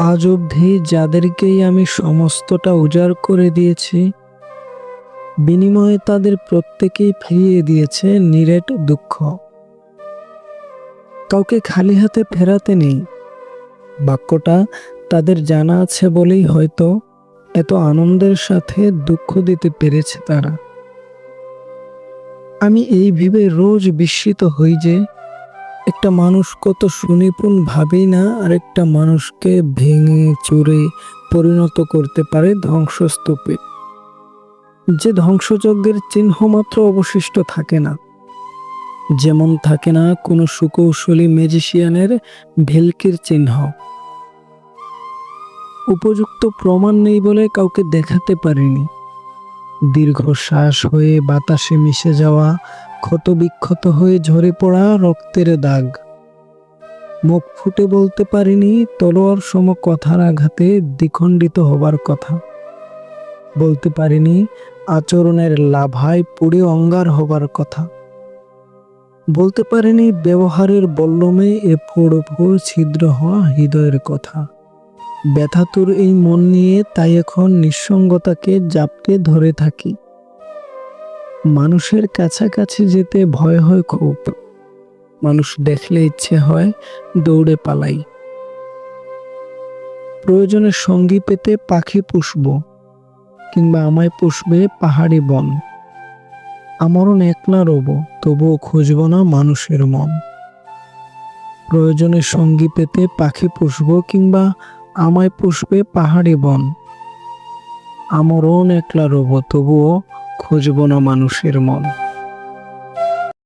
আজ অবধি যাদেরকেই আমি সমস্তটা উজাড় করে দিয়েছি, বিনিময়ে তাদের প্রত্যেকেই ফিরিয়ে দিয়েছে নিরেট দুঃখ। কাউকে খালি হাতে ফেরাতে নেই। বাক্যটা তাদের জানা আছে বলেই হয়তো এত আনন্দের সাথে দুঃখ দিতে পেরেছে তারা। আমি এই ভেবে রোজ বিস্মিত হই যে একটা মানুষ কত সুনিপুণ ভাবেই না আরেকটা মানুষকে ভেঙে, চুরে পরিণত করতে পারে ধ্বংসস্তূপে। যে ধ্বংসযজ্ঞের চিহ্ন মাত্র অবশিষ্ট থাকে না। যেমন থাকে না কোনো সুকৌশলী ম্যাজিশিয়ানের ভেলকির চিহ্ন। উপযুক্ত প্রমাণ নেই বলে কাউকে দেখাতে পারিনি। দীর্ঘশ্বাস হয়ে বাতাসে মিশে যাওয়া ক্ষত বিক্ষত হয়ে ঝরে পড়া রক্তের দাগ। মুখ ফুটে বলতে পারিনি, তলোয়ার সম কথার আঘাতে দ্বিখণ্ডিত হবার কথা। বলতে পারিনি, আচরণের লাভায় পুড়ে অঙ্গার হবার কথা। বলতে পারিনি, ব্যবহারের বল্লমে এ ফোড় ফোড় ছিদ্র হওয়া হৃদয়ের কথা। ব্যথাতুর এই মন নিয়ে তাই এখন নিঃসঙ্গতাকে জাপটে ধরে থাকি। মানুষের কাছাকাছি যেতে ভয় হয় খুব। মানুষ দেখলে ইচ্ছে হয় দৌড়ে পালাই। প্রয়োজনে সঙ্গী পেতে পাখি পুষব, কিংবা আমায় পুষবে পাহাড়ি বন। আমারও একলা রব, তবুও খুঁজব না মানুষের মন। প্রয়োজনে সঙ্গী পেতে পাখি পুষব, কিংবা আমায় পুষবে পাহাড়ি বন। আমারও একলা রব, তবুও খুঁজব না মানুষের মন।